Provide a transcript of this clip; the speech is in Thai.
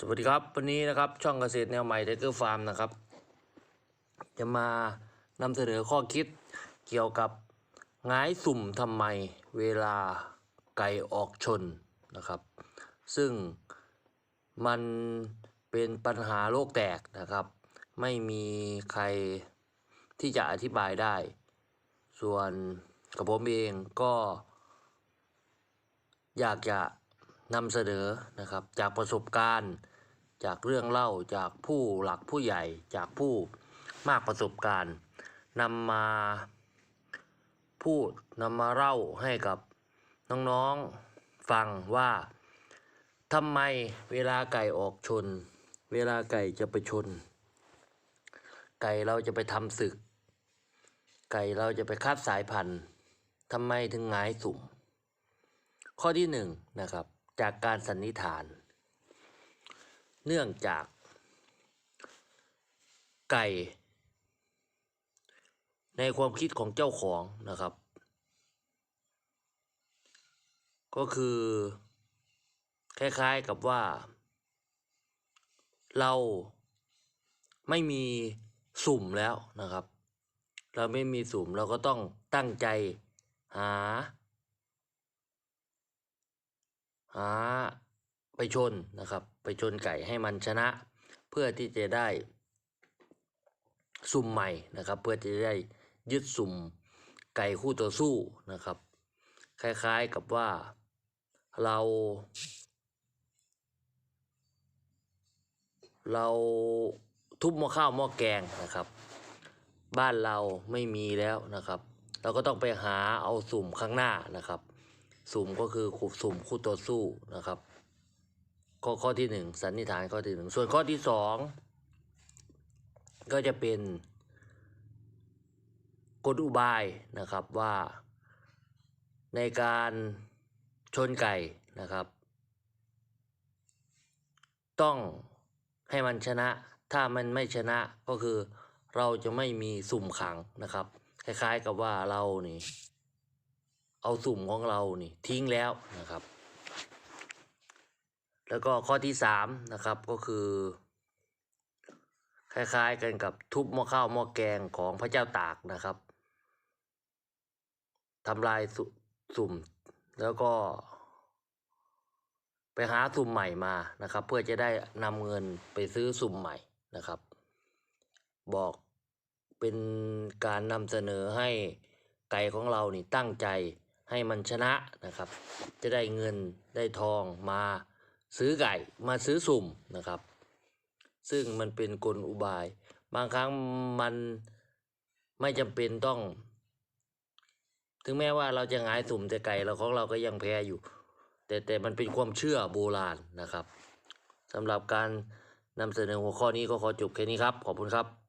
สวัสดีครับ วันนี้นะครับช่องเกษตรแนวใหม่ไทเกอร์ฟาร์มนะครับ จะมานำเสนอข้อคิดเกี่ยวกับงายสุ่มทำไมเวลาไก่ออกชนนะครับ ซึ่งมันเป็นปัญหาโลกแตกนะครับ ไม่มีใครที่จะอธิบายได้ ส่วนกับผมเองก็ อยากจะ นำเสนอนะครับจากประสบการณ์ จากเรื่องเล่าจากผู้หลักผู้ใหญ่จากผู้มากประสบการณ์นำมาพูดนำมาเล่าให้กับน้องๆฟังว่าทำไมเวลาไก่ออกชน เวลาไก่จะไปชน ไก่เราจะไปทำศึก ไก่เราจะไปคัดสายพันธุ์ทำไมถึงหงายสุ่ม ข้อที่หนึ่งนะครับ จากการสันนิษฐาน เนื่องจาก ไก่ ในความคิดของเจ้าของนะครับ ก็คือ คล้ายๆกับว่า เราไม่มีสุ่มแล้วนะครับ เราไม่มีสุ่มเราก็ต้องตั้งใจหา หาไปชนนะครับ ไปชนไก่ให้มันชนะ เพื่อที่จะได้สุ่มใหม่นะครับ เพื่อที่จะได้ยึดสุ่มไก่คู่ต่อสู้นะครับ คล้ายๆกับว่าเรา เราทุบหม้อข้าวหม้อแกงนะครับ บ้านเราไม่มีแล้วนะครับ เราก็ต้องไปหาเอาสุ่มข้างหน้านะครับ สุ่มก็คือขุบสุ่มคู่ต่อสู้นะครับ ข้อข้อที่หนึ่งสันนิษฐานข้อที่หนึ่งส่วนข้อที่สองก็จะเป็นกลอุบายนะครับว่าในการชนไก่นะครับ ต้องให้มันชนะ ถ้ามันไม่ชนะก็คือเราจะไม่มีสุ่มขังนะครับ คล้ายๆกับว่าเรานี่ เอาสุ่มของเรานี่ทิ้งแล้วนะครับ แล้วก็ข้อที่สามนะครับก็คือ คล้ายๆกันกับทุบหม้อข้าวหม้อแกงของพระเจ้าตากนะครับทำลายสุสุ่มแล้วก็ ไปหาสุ่มใหม่มานะครับ เพื่อจะได้นำเงินไปซื้อสุ่มใหม่นะครับ บอกเป็นการนำเสนอให้ไก่ของเรานี่ตั้งใจ ให้มันชนะนะครับ จะได้เงินได้ทองมาซื้อไก่มาซื้อสุ่มนะครับ ซึ่งมันเป็นกลอุบาย บางครั้งมันไม่จำเป็นต้อง ถึงแม้ว่าเราจะหงายสุ่มแต่ไก่เราของเราก็ยังแพ้อยู่ แต่แต่มันเป็นความเชื่อโบราณนะครับสำหรับการนำเสนอหัวข้อนี้ก็ขอจบแค่นี้ครับ ขอบคุณครับ